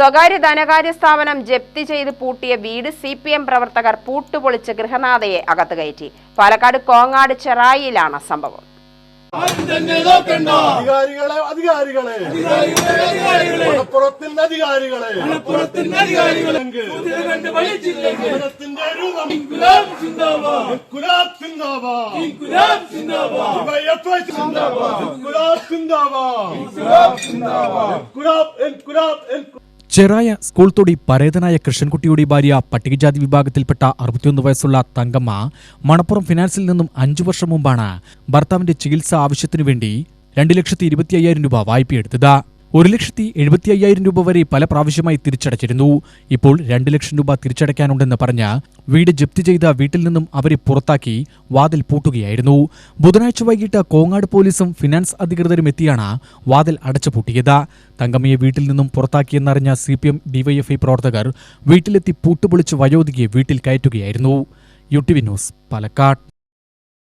സ്വകാര്യ ധനകാര്യ സ്ഥാപനം ജപ്തി ചെയ്ത് പൂട്ടിയ വീട് സി പി എം പ്രവർത്തകർ പൂട്ടുപൊളിച്ച് ഗൃഹനാഥയെ അകത്ത് കയറ്റി. പാലക്കാട് കോങ്ങാട് ചെറായിയിലാണ് സംഭവം. അധികാരികളെ അധികാരികളെ. മലപ്പുറത്തിന്റെ അധികാരികളെ. മലപ്പുറത്തിന്റെ അധികാരികളെ ചെറായ സ്കൂൾ തൊടി പരേതനായ കൃഷ്ണൻകുട്ടിയുടെ ഭാര്യ പട്ടികജാതി വിഭാഗത്തിൽപ്പെട്ട അറുപത്തിയൊന്ന് വയസ്സുള്ള തങ്കമ്മ മണപ്പുറം ഫിനാൻസിൽ നിന്നും അഞ്ചു വർഷം മുമ്പാണ് ഭർത്താവിന്റെ ചികിത്സാ ആവശ്യത്തിനു വേണ്ടി രണ്ട് ലക്ഷത്തി ഇരുപത്തി അയ്യായിരം രൂപ വായ്പയെടുത്തത്. ഒരു ലക്ഷത്തി എഴുപത്തി അയ്യായിരം രൂപ വരെ പല പ്രാവശ്യമായി തിരിച്ചടച്ചിരുന്നു. ഇപ്പോൾ രണ്ട് ലക്ഷം രൂപ തിരിച്ചടയ്ക്കാനുണ്ടെന്ന് പറഞ്ഞ വീട് ജപ്തി ചെയ്ത വീട്ടിൽ നിന്നും അവരെ പുറത്താക്കി വാതിൽ പൂട്ടുകയായിരുന്നു. ബുധനാഴ്ച വൈകിട്ട് കോങ്ങാട് പോലീസും ഫിനാൻസ് അധികൃതരും എത്തിയാണ് വാതിൽ അടച്ചുപൂട്ടിയത്. തങ്കമ്മയെ വീട്ടിൽ നിന്നും പുറത്താക്കിയെന്നറിഞ്ഞ സി പി എം ഡിവൈഎഫ്ഐ പ്രവർത്തകർ വീട്ടിലെത്തി പൂട്ടുപൊളിച്ച് വയോധികയെ വീട്ടിൽ കയറ്റുകയായിരുന്നു. U T V news Palakkad.